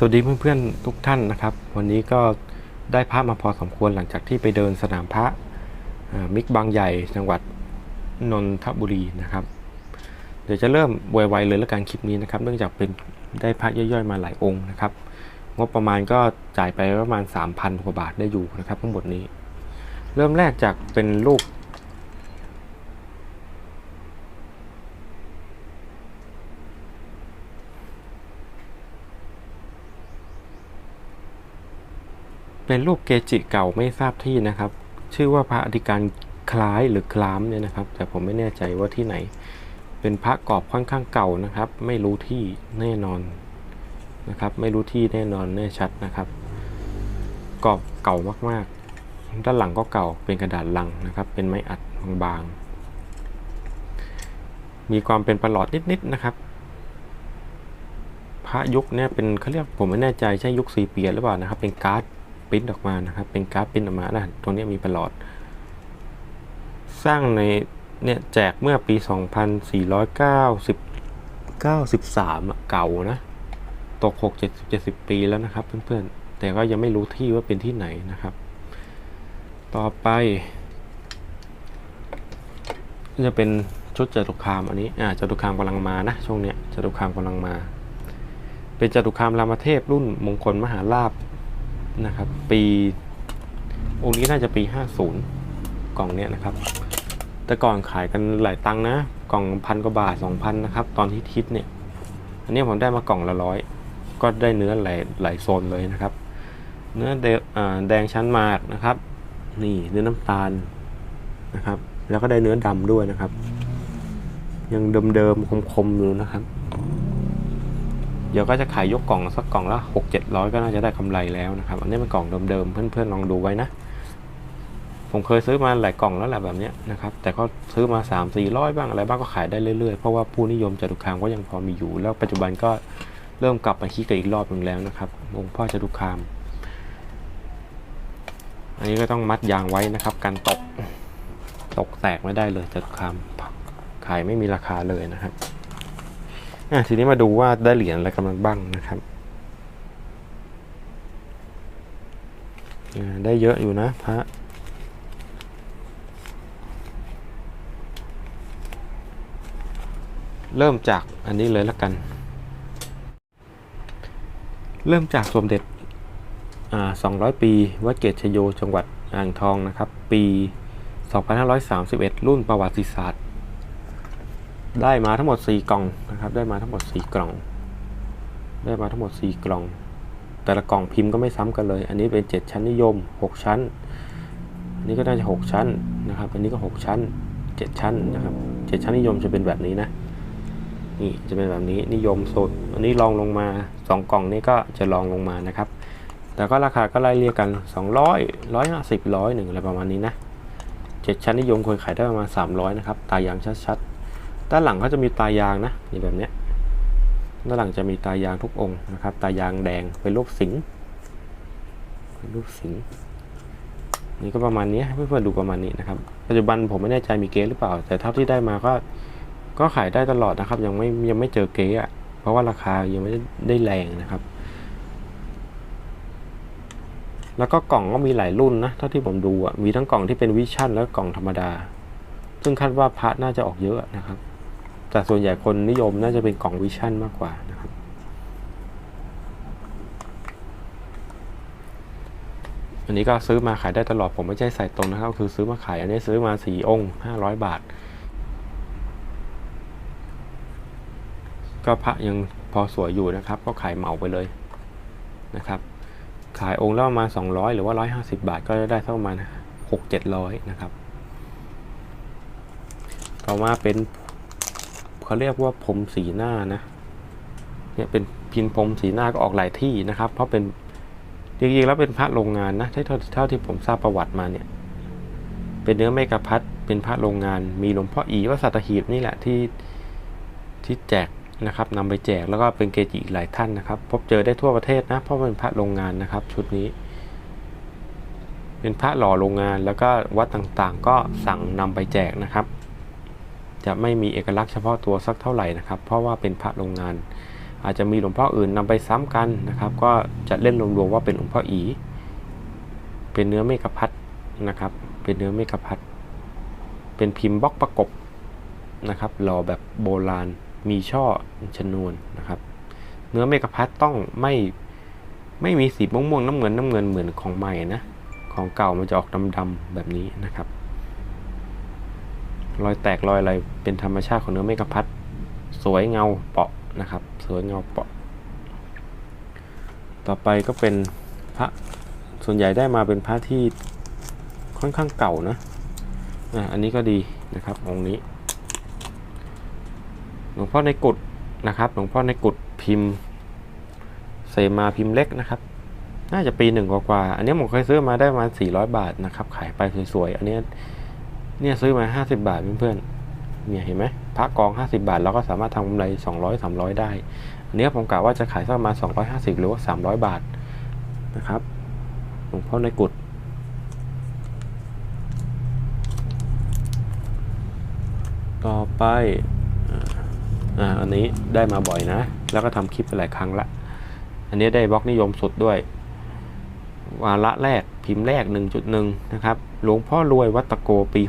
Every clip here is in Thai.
สวัสดีเพื่อนๆทุกท่านนะครับ วันนี้ก็ได้พระมาพอสมควรหลังจากที่ไปเดินสนามพระมิกบางใหญ่จังหวัดนนทบุรีนะครับ เดี๋ยวจะเริ่มไวๆเลยแล้วกันคลิปนี้นะครับ เนื่องจากเป็นได้พระย่อยๆมาหลายองค์นะครับ งบประมาณก็จ่ายไปประมาณ 3,000กว่าบาทได้อยู่นะครับทั้งหมดนี้ เริ่มแรกจากเป็นลูก เป็นรูปเกจิเก่าไม่ทราบที่นะครับ ชื่อว่าพระอธิการคล้ายหรือคล้ามเนี่ยนะครับ แต่ผมไม่แน่ใจว่าที่ไหน เป็นพระกรอบค่อนข้างเก่านะครับ ไม่รู้ที่แน่นอนนะครับ ไม่รู้ที่แน่นอนแน่ชัดนะครับกรอบเก่ามากๆ ด้านหลังก็เก่าเป็นกระดาษลังนะครับ เป็นไม้อัดบางๆ มีความเป็นประหลอดนิดๆนะครับ พระยุคเนี่ยเป็นเขาเรียกผมไม่แน่ใจใช่ยุคสีเปียหรือเปล่านะครับ เป็นการ์ด ปริ้นออกมานะครับ เป็นการ์ดปริ้นออกมานะตรงนี้มีประหลอด สร้างในเนี่ยแจกเมื่อปี 2490 93อะเก่านะ ตก 6 70 70 ปีแล้วนะครับ เพื่อนๆ แต่ก็ยังไม่รู้ที่ว่าเป็นที่ไหนนะครับ ต่อไปจะเป็นชุดจตุคามอันนี้อ่าจตุคามกำลังมานะช่วงเนี้ยจตุคามกำลังมา เป็นจตุคามรามเทพรุ่นมงคลมหาลาภ นะครับ ปีองค์นี้น่าจะปี 50 กล่องเนี้ยนะครับ แต่ก่อนขายกันหลายตังนะ กล่องพันกว่าบาทสองพันนะครับ ตอนที่ทิศเนี่ย อันนี้ผมได้มากล่องละร้อยก็ได้เนื้อหลายหลายโซนเลยนะครับ เนื้อแดงอ่าแดงชั้นมากนะครับ นี่เนื้อน้ำตาลนะครับ แล้วก็ได้เนื้อดำด้วยนะครับ ยังเดิมๆคมๆอยู่นะครับ เดี๋ยวก็จะขายยกกล่องสักกล่องละหกเจ็ดร้อยก็น่าจะได้กำไรแล้วนะครับ อันนี้เป็นกล่องเดิมๆ เพื่อนๆลองดูไว้นะ ผมเคยซื้อมาหลายกล่องแล้วแหละแบบนี้นะครับ แต่ก็ซื้อมา 3 4 0 0 บ้างอะไรบ้างก็ขายได้เรื่อยๆ เพราะว่าผู้นิยมจตุคามก็ยังพอมีอยู่ แล้วปัจจุบันก็เริ่มกลับมาคิดกันอีกรอบหนึ่งแล้วนะครับองค์พ่อจตุคาม อันนี้ก็ต้องมัดยางไว้นะครับกันตก ตกแตกไม่ได้เลยจตุคามขายไม่มีราคาเลยนะครับ อะทีนี้มาดูว่าได้เหรียญอะไรกำลังบ้างนะครับได้เยอะอยู่นะพระเริ่มจากอันนี้เลยละกัน เริ่มจากสมเด็จอ่า200 ปี วัดเกตชโย จังหวัดอ่างทองนะครับ ปี 2531 รุ่นประวัติศาสตร์ ได้มาทั้งหมด 4 กล่องนะครับ ได้มาทั้งหมด 4 กล่อง ได้มาทั้งหมด 4 กล่อง แต่ละกล่องพิมพ์ก็ไม่ซ้ำกันเลย อันนี้เป็น 7 ชั้นนิยม 6 ชั้น อันนี้ก็น่าจะ 6 ชั้นนะครับ อันนี้ก็ 6 ชั้น 7 ชั้นนะครับ 7 ชั้นนิยมจะเป็นแบบนี้นะ นี่จะเป็นแบบนี้นิยมสุด อันนี้ลองลงมา 2 กล่องนี้ก็จะลองลงมานะครับ แต่ก็ราคาก็ไล่เรียกกัน 200 150 100หนึ่งอะไรประมาณนี้นะ 7 ชั้นนิยมเคยขายได้ประมาณ 300 นะครับ ตายางชัด ด้านหลังก็จะมีตายางนะนี่แบบเนี้ยด้านหลังจะมีตายางทุกองค์นะครับ ตายางแดงเป็นรูปสิงห์เป็นรูปสิงห์นี่ก็ประมาณนี้ให้เพื่อนๆดูประมาณนี้นะครับ ปัจจุบันผมไม่แน่ใจมีเกสหรือเปล่า แต่เท่าที่ได้มาก็ก็ขายได้ตลอดนะครับ ยังไม่ยังไม่เจอเก๊อะเพราะว่าราคายังไม่ได้ไดแรงนะครับ แล้วก็กล่องก็มีหลายรุ่นนะเท่าที่ผมดูอะมีทั้งกล่องที่เป็นวิชั่นแล้วก็กล่องธรรมดา ซึ่งคาดว่าพระน่าจะออกเยอะนะครับ แต่ส่วนใหญ่คนนิยมน่าจะเป็นกล่องวิชั่นมากกว่านะครับ อันนี้ก็ซื้อมาขายได้ตลอดผมไม่ใช่ใส่ตรงนะครับ คือซื้อมาขายอันนี้ซื้อมาสี่องค์ห้าร้อยบาท ก็พระยังพอสวยอยู่นะครับ ก็ขายเหมาไปเลยนะครับ ขายองค์ละประมาณ200 หรือว่า 150 บาทก็ได้สักประมาณ6 700 นะครับ ต่อมาเป็น เขาเรียกว่าพรมสีหน้านะเนี่ยเป็นพินพรมสีหน้าก็ออกหลายที่นะครับ เพราะเป็นจริงๆแล้วเป็นพระโรงงานนะเท่าเท่าที่ผมทราบประวัติมาเนี่ย เป็นเนื้อเมกะพัดเป็นพระโรงงาน มีหลวงพ่ออีวัดสัตหีบนี่แหละที่ที่แจกนะครับนำไปแจกแล้วก็เป็นเกจิอีกหลายท่านนะครับ พบเจอได้ทั่วประเทศนะเพราะเป็นพระโรงงานนะครับ ชุดนี้ เป็นพระหล่อโรงงานแล้วก็วัดต่างๆ ก็สั่งนำไปแจกนะครับ จะไม่มีเอกลักษณ์เฉพาะตัวสักเท่าไหร่นะครับ เพราะว่าเป็นพระโรงงาน อาจจะมีหลวงพ่ออื่นนำไปซ้ำกันนะครับ ก็จะเล่นรวมๆว่าเป็นหลวงพ่ออี เป็นเนื้อเมกพัดนะครับ เป็นเนื้อเมกพัดเป็นพิมพ์บล็อกประกบนะครับหล่อแบบโบราณมีช่อชนวนนะครับ เนื้อเมกพัดต้องไม่ไม่มีสีม่วงๆน้ำเงินน้ำเงินเหมือนของใหม่นะของเก่ามันจะออกดำๆแบบนี้นะครับ รอยแตกรอยอะไรเป็นธรรมชาติของเนื้อเมกะพัดสวยเงาเปาะนะครับ สวยเงาเปาะ ต่อไปก็เป็นพระส่วนใหญ่ได้มาเป็นพระที่ค่อนข้างเก่านะอะอันนี้ก็ดีนะครับองค์นี้ หลวงพ่อในกุฏนะครับ หลวงพ่อในกุฏพิมพ์เสมาพิมพ์เล็กนะครับ น่าจะปีหนึ่งกว่าๆอันนี้ผมเคยซื้อมาได้ประมาณ400 บาทนะครับ ขายไปสวยๆ อันนี้ เนี่ยซื้อมา 50 บาทเพื่อนๆเนี่ยเห็นไหมพระกอง 50 บาทเราก็สามารถทำกำไร 200 300 ได้อันนี้ผมกะว่าจะขายสักประมาณ250 หรือว่า300 บาทนะครับหลวงพ่อในกุฏต่อไปอ่าอันนี้ได้มาบ่อยนะ แล้วก็ทำคลิปไปหลายครั้งละ อันนี้ได้บล็อกนิยมสุดด้วย วาระแรกพิมพ์แรก 1.1 นะครับ หลวงพ่อรวยวัตโกปี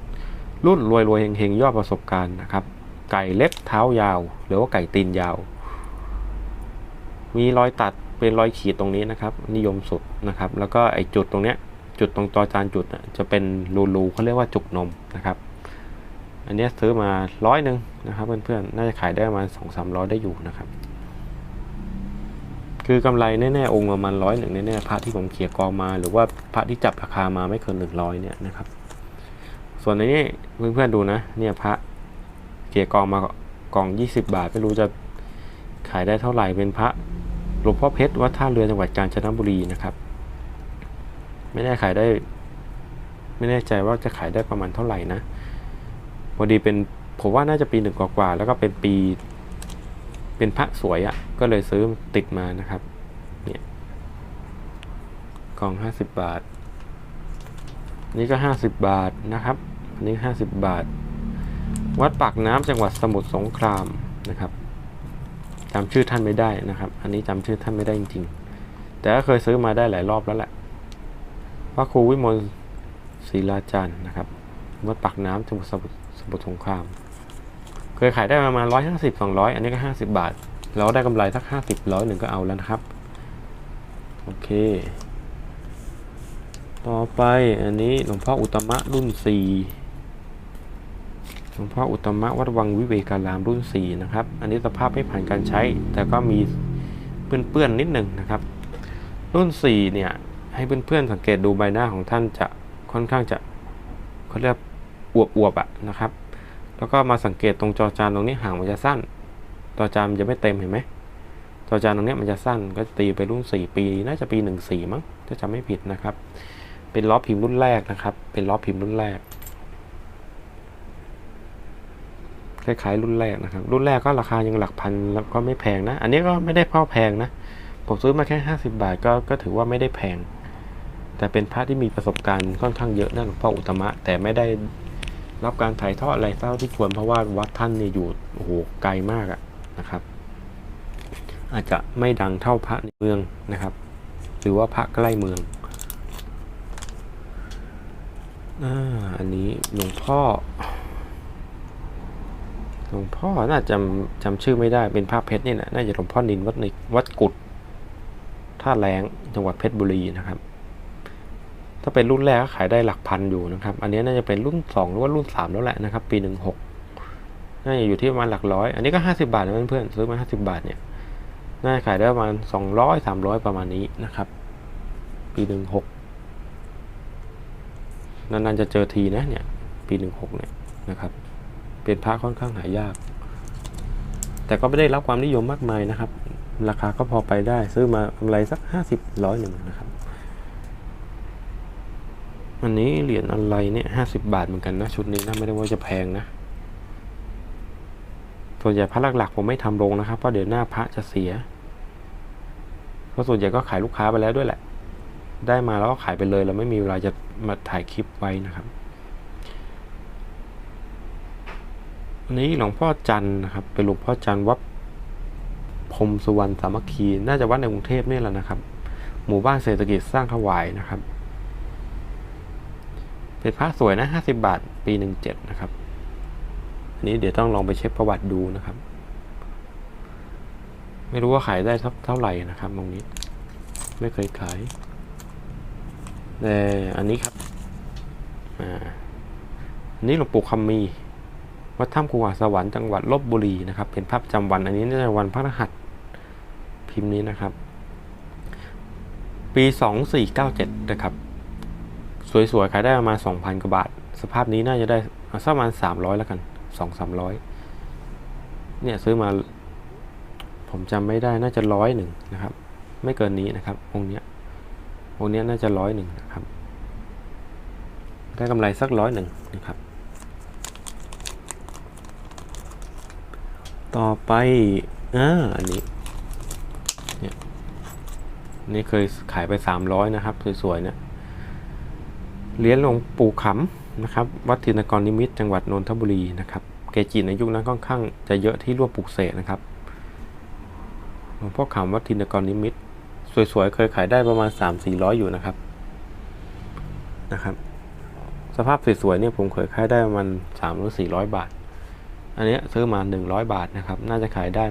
60 รุ่นรวยรวยเฮงเฮงยอดประสบการณ์นะครับ ไก่เล็กเท้ายาว หรือว่าไก่ตีนยาว มีรอยตัดเป็นรอยขีดตรงนี้นะครับ นิยมสุดนะครับ แล้วก็ไอจุดตรงเนี้ยจุดตรงตอจานจุดน่ะจะเป็นรูๆเขาเรียกว่าจุกนมนะครับ อันเนี้ยซื้อมาร้อยหนึ่งนะครับเพื่อนๆ น่าจะขายได้ประมาณสองสามร้อยได้อยู่นะครับ คือกำไรแน่ๆองค์ประมาณร้อยหนึ่งแน่ๆพระที่ผมเขี่ยกองมา หรือว่าพระที่จับราคามาไม่เกินหนึ่งร้อยเนี่ยนะครับ ส่วนในนี้เพื่อนๆดูนะ เนี่ยพระเขี่ยกองมากองยี่สิบบาทไม่รู้จะขายได้เท่าไหร่เป็นพระหลวงพ่อเพชรวัดท่าเรือจังหวัดกาญจนบุรีนะครับ ไม่แน่ขายได้ ไม่แน่ใจว่าจะขายได้ประมาณเท่าไหร่นะพอดีเป็นผมว่าน่าจะปีหนึ่งกว่าๆแล้วก็เป็นปี เป็นพระสวยอะ่ะก็เลยซื้อติดมานะครับเนี่ยกล่องห้าสิบบาท นี่ก็ห้าสิบบาทนะครับอันนี้ห้าสิบบาท วัดปากน้ำจังหวัดสมุทรสงครามนะครับจำชื่อท่านไม่ได้นะครับ อันนี้จำชื่อท่านไม่ได้จริงๆ แต่ก็เคยซื้อมาได้หลายรอบแล้วแหละพระครูวิมลศรีลาจารย์นะครับวัดปากน้ำจังหวัดสมุทรสงคราม เคยขายได้ประมาณร้อยห้าสิบสองร้อยอันนี้ก็ห้าสิบบาท เราได้กำไรสักห้าสิบร้อยหนึ่งก็เอาแล้วนะครับ โอเค ต่อไปอันนี้หลวงพ่ออุตมะรุ่นสี่หลวงพ่ออุตตมะวัดวังวิเวการามรุ่นสี่นะครับ อันนี้สภาพไม่ผ่านการใช้ แต่ก็มีเปื้อนๆนิดหนึ่งนะครับ รุ่นสี่เนี่ยให้เพื่อนๆสังเกตดูใบหน้าของท่านจะค่อนข้างจะเขาเรียกอวบๆอะนะครับ แล้วก็มาสังเกตตรงจอจานตรงนี้ห่างมันจะสั้น จอจานมันจะไม่เต็มเห็นไหมจอจานตรงนี้มันจะสั้นก็ตีไปรุ่น 4 ปี น่าจะปี 14 มั้งถ้าจำไม่ผิดนะครับ เป็นล้อพิมพ์รุ่นแรกนะครับ เป็นล้อพิมพ์รุ่นแรกคล้ายๆรุ่นแรกนะครับ รุ่นแรกก็ราคายังหลักพันแล้วก็ไม่แพงนะ อันนี้ก็ไม่ได้เพ่าแพงนะ ผมซื้อมาแค่ 50 บาทก็ก็ถือว่าไม่ได้แพง แต่เป็นพระที่มีประสบการณ์ค่อนข้างเยอะนะหลวงพ่ออุตมะแต่ไม่ได้ รับการถ่ายทอดอะไรเท่าที่ควรเพราะว่าวัดท่านเนี่ยอยู่โอ้โหไกลมากอะนะครับ อาจจะไม่ดังเท่าพระในเมืองนะครับ หรือว่าพระใกล้เมืองอ่าอันนี้หลวงพ่อหลวงพ่อน่าจะจำจำชื่อไม่ได้เป็นพระเพชรนี่นะน่าจะหลวงพ่อนินวัดในวัดกุดท่าแรงจังหวัดเพชรบุรีนะครับ ถ้าเป็นรุ่นแรกก็ขายได้หลักพันอยู่นะครับ อันนี้น่าจะเป็นรุ่น 2 หรือว่ารุ่น 3 แล้วแหละนะครับ ปี 16 น่าจะอยู่ที่ประมาณหลักร้อย อันนี้ก็ 50 บาทนะเพื่อนๆซื้อมา 50 บาทเนี่ย น่าจะขายได้ประมาณ 200 300 ประมาณนี้นะครับ ปี 16 นานๆจะเจอทีนะเนี่ย ปี 16 เนี่ยนะครับ เป็นพระค่อนข้างหายาก แต่ก็ไม่ได้รับความนิยมมากมายนะครับ ราคาก็พอไปได้ซื้อมากำไรสัก 50ร้อยหนึ่งนะครับ อันนี้เหรียญอะไรเนี่ยห้าสิบาทเหมือนกันนะชุดนี้นะไม่ได้ว่าจะแพงนะ ส่วนใหญ่พระหลักๆ ผมไม่ทำลงนะครับเพราะเดี๋ยวหน้าพระจะเสียเพราะส่วนใหญ่ก็ขายลูกค้าไปแล้วด้วยแหละ ได้มาแล้วก็ขายไปเลย เราไม่มีเวลาจะมาถ่ายคลิปไว้นะครับอันนี้หลวงพ่อจันนะครับ เป็นหลวงพ่อจันวัดพรมสุวรรณสามัคคี น่าจะวัดในกรุงเทพนี่แหละนะครับ หมู่บ้านเศรษฐกิจสร้างถวายนะครับ เป็นพระสวยนะห้าสิบาท ปีหนึ่งเจ็ดนะครับอันนี้เดี๋ยวต้องลองไปเช็คประวัติดูนะครับ ไม่รู้ว่าขายได้เท่าไหร่นะครับตรงนี้ ไม่เคยขายแต่อันนี้ครับอ่าอันนี้หลวงปู่คำมีวัดถ้ำครูหาสวรรค์จังหวัดลบบุรีนะครับ เป็นภาพประจำวันอันนี้น่าจะวันพระรหัสพิมพ์นี้นะครับ ปีสองสี่เก้าเจ็ดนะครับ สวยๆขายได้ประมาณสองพันกว่าบาท สภาพนี้น่าจะได้สักประมาณสามร้อยแล้วกันสองสามร้อยเนี่ยซื้อมา ผมจำไม่ได้น่าจะร้อยหนึ่งนะครับ ไม่เกินนี้นะครับองค์เนี้ยองค์เนี้ยน่าจะร้อยหนึ่งนะครับ ได้กำไรสักร้อยหนึ่งนะครับ ต่อไปอ่าอันนี้เนี่ยนี่เคยขายไปสามร้อยนะครับ สวยๆเนี่ย เหรียญหลวงปู่ขำนะครับ วัดธินกรนิมิตจังหวัดนนทบุรีนะครับ เกจิในยุคนั้นค่อนข้างจะเยอะที่ร่วมปลูกเสกนะครับหลวงพ่อขำวัดทินกรนิมิตสวยๆ เคยขายได้ประมาณ 3 4 0 0 อยู่นะครับนะครับ สภาพสวยๆเนี่ยผมเคยขายได้ประมาณ3หรือ400 บาท อันเนี้ยซื้อมา 100 บาทนะครับ น่าจะขายได้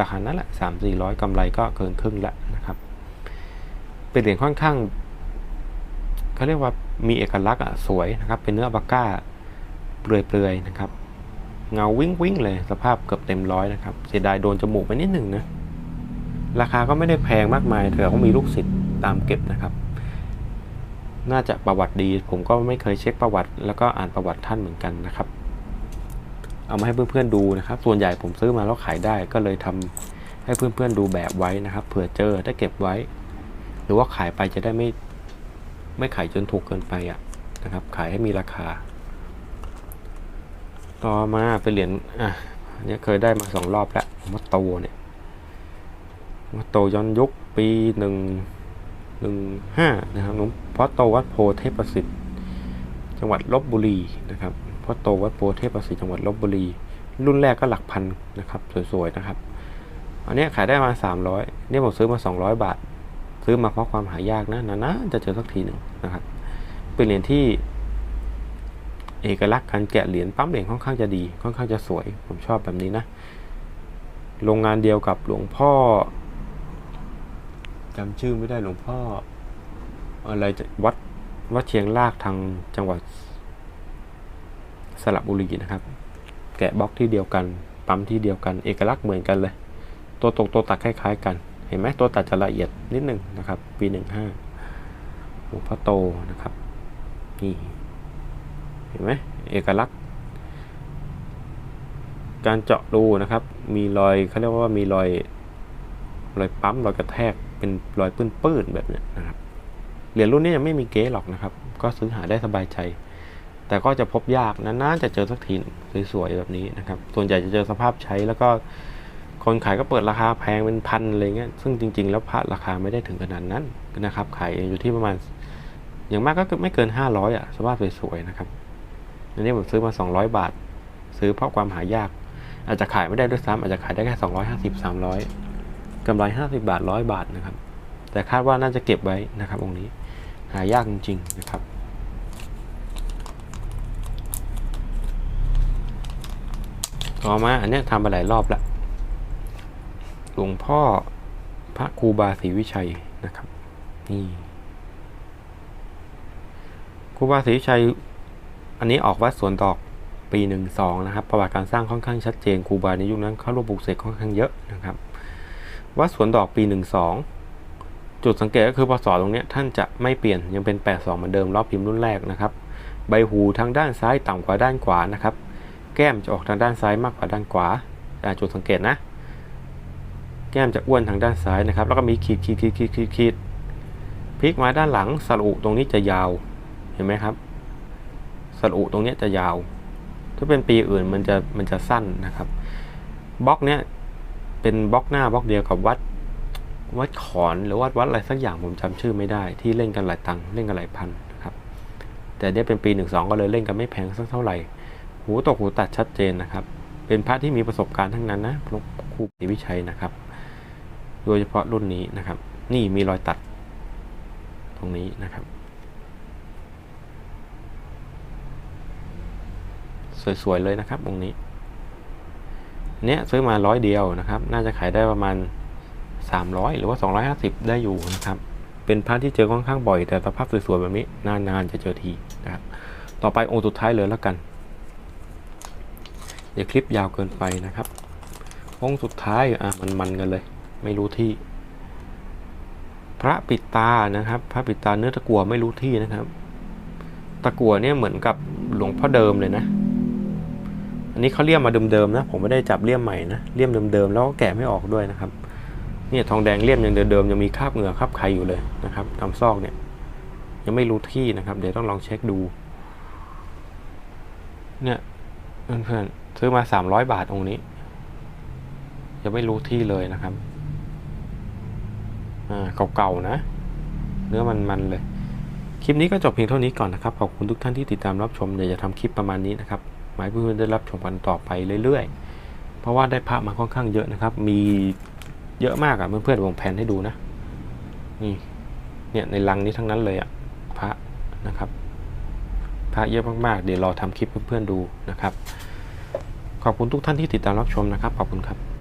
ราคานั้นแหละ3 400กำไรก็เกินครึ่งละนะครับ เป็นเหรียญค่อนข้าง เขาเรียกว่ามีเอกลักษณ์อะสวยนะครับ เป็นเนื้อปากก้าเปลือยๆนะครับ เงาวิ่งวิ่งเลยสภาพเกือบเต็มร้อยนะครับ เสียดายโดนจมูกไปนิดหนึ่งนะราคาก็ไม่ได้แพงมากมายแต่ก็มีลูกศิษย์ตามเก็บนะครับ น่าจะประวัติดี ผมก็ไม่เคยเช็คประวัติ แล้วก็อ่านประวัติท่านเหมือนกันนะครับ เอามาให้เพื่อนๆดูนะครับ ส่วนใหญ่ผมซื้อมาแล้วขายได้ก็เลยทำให้เพื่อนๆดูแบบไว้นะครับเผื่อเจอได้เก็บไว้ หรือว่าขายไปจะได้ไม่ ไม่ขายจนถูกเกินไปอะนะครับ ขายให้มีราคา ต่อมาเป็นเหรียญอะอันนี้เคยได้มาสองรอบแล้วมัตโตเนี่ยมัตโตย้อนยุคปีหนึ่งหนึ่งห้านะครับหลวงพ่อโตวัดโพเทพประสิทธิ์ จังหวัดลบบุรีนะครับพ่อโตวัดโพเทพประสิทธิ์จังหวัดลบบุรี รุ่นแรกก็หลักพันนะครับ สวยๆนะครับ อันนี้ขายได้มาสามร้อยนี่ยผมซื้อมาสองร้อยบาท ซื้อมาเพราะความหายากนะนะๆจะเจอสักทีหนึ่งนะครับ เป็นเหรียญที่เอกลักษณ์การแกะเหรียญปั๊มเหรียญค่อนข้างจะดี ค่อนข้างจะสวย ผมชอบแบบนี้นะ โรงงานเดียวกับหลวงพ่อจำชื่อไม่ได้หลวงพ่อ อะไรจะวัดวัดเชียงรากทางจังหวัดสระบุรีนะครับ แกะบล็อกที่เดียวกัน ปั๊มที่เดียวกัน เอกลักษณ์เหมือนกันเลย ตัวตกตัวตัดคล้ายๆกัน ห็นไหมตัวตัดจะละเอียดนิดหนึ่งนะครับปีหนึ่งห้าหลวงพ่อโตนะครับ นี่เห็นไหมเอกลักษณ์ การเจาะรูนะครับ มีรอยเขาเรียกว่ามีรอยรอยปั๊มรอยกระแทกเป็นรอยปื้นๆแบบนี้นะครับเหรียญรุ่นนี้ยังไม่มีเก๊หรอกนะครับ ก็ซื้อหาได้สบายใจ แต่ก็จะพบยากนานๆจะเจอสักทีสวยๆแบบนี้นะครับ ส่วนใหญ่จะเจอสภาพใช้แล้วก็ คนขายก็เปิดราคาแพงเป็นพันอะไรเงี้ยซึ่งจริง ๆ แล้วพระราคาไม่ได้ถึงขนาดนั้นนะครับ ขายอยู่ที่ประมาณ อย่างมากก็ไม่เกิน 500อะสภาพสวยๆนะครับอันนี้ผมซื้อมา 200 บาท ซื้อเพราะความหายาก อาจจะขายไม่ได้ด้วยซ้ำอาจจะขายได้แค่ 250 300กำไร 50 บาท 100 บาทนะครับ แต่คาดว่าน่าจะเก็บไว้นะครับองค์นี้ หายากจริง ๆ นะครับต่อมาอันเนี้ยทำมาหลายรอบแล้ว หลวงพ่อพระครูบาศรีวิชัยนะครับ นี่ครูบาศรีวิชัย อันนี้ออกวัดสวนดอกปีหนึ่งสองนะครับประวัติการสร้างค่อนข้างชัดเจนครูบาในยุคนั้นเขาร่วมปลูกเสกค่อนข้างเยอะนะครับวัดสวนดอกปีหนึ่งสองจุดสังเกตก็คือพศตรงเนี้ยท่านจะไม่เปลี่ยนยังเป็น 8 2 เหมือนเดิมรอบพิมพ์รุ่นแรกนะครับ ใบหูทางด้านซ้ายต่ำกว่าด้านขวานะครับ แก้มจะออกทางด้านซ้ายมากกว่าด้านขวาจุดสังเกตนะ แก้มจะอ้วนทางด้านซ้ายนะครับ แล้วก็มีขีดขีดขีดขีดขีดขีดพลิกมาด้านหลังสรุตรงนี้จะยาวเห็นไหมครับสรุตรงนี้จะยาว ถ้าเป็นปีอื่นมันจะมันจะสั้นนะครับบล็อกเนี้ยเป็นบล็อกหน้าบล็อกเดียวกับวัดวัดขอนหรือวัดวัดอะไรสักอย่างผมจำชื่อไม่ได้ ที่เล่นกันหลายตังเล่นกันหลายพันนะครับ แต่เนี้ยเป็นปีหนึ่งสองก็เลยเล่นกันไม่แพงสักเท่าไหร่ หูตกหูตัดชัดเจนนะครับ เป็นพระที่มีประสบการณ์ทั้งนั้นนะหลวงครูศรีวิชัยนะครับ โดยเฉพาะรุ่นนี้นะครับ นี่มีรอยตัดตรงนี้นะครับ สวยๆเลยนะครับองค์นี้ เนี้ยซื้อมาร้อยเดียวนะครับ น่าจะขายได้ประมาณ 300 หรือว่า 250 ได้อยู่นะครับ เป็นพระที่เจอค่อนข้างบ่อย แต่สภาพสวยๆแบบนี้นานๆจะเจอทีนะครับ ต่อไปองค์สุดท้ายเลยแล้วกันเดี๋ยวคลิปยาวเกินไปนะครับองค์สุดท้ายอะมันมันๆกันเลย ไม่รู้ที่ พระปิดตานะครับ พระปิดตาเนื้อตะกัวไม่รู้ที่นะครับ ตะกัวเนี่ยเหมือนกับหลวงพ่อเดิมเลยนะ อันนี้เขาเลี่ยมมาเดิมๆนะ ผมไม่ได้จับเลี่ยมใหม่นะเลี่ยมเดิมๆแล้วก็แกะไม่ออกด้วยนะครับ เนี่ยทองแดงเลี่ยมยังเดิมๆยังมีคราบเหงื่อคราบไขอยู่เลยนะครับตามซอกเนี่ยยังไม่รู้ที่นะครับ เดี๋ยวต้องลองเช็คดู เนี่ยเพื่อนๆซื้อมาสามร้อยบาทองค์นี้ ยังไม่รู้ที่เลยนะครับ เก่าๆนะ เนื้อมันๆเลย คลิปนี้ก็จบเพียงเท่านี้ก่อนนะครับ ขอบคุณทุกท่านที่ติดตามรับชมเดี๋ยวจะทำคลิปประมาณนี้นะครับหมายเพื่อนๆได้รับชมกันต่อไปเรื่อยๆ เพราะว่าได้พระมาค่อนข้างเยอะนะครับ มีเยอะมากอะเพื่อนๆผมแผนให้ดูนะนี่เนี่ยในลังนี้ทั้งนั้นเลยอะพระนะครับ พระเยอะมากๆ เดี๋ยวรอทำคลิปเพื่อนๆดูนะครับ ขอบคุณทุกท่านที่ติดตามรับชมนะครับ ขอบคุณครับ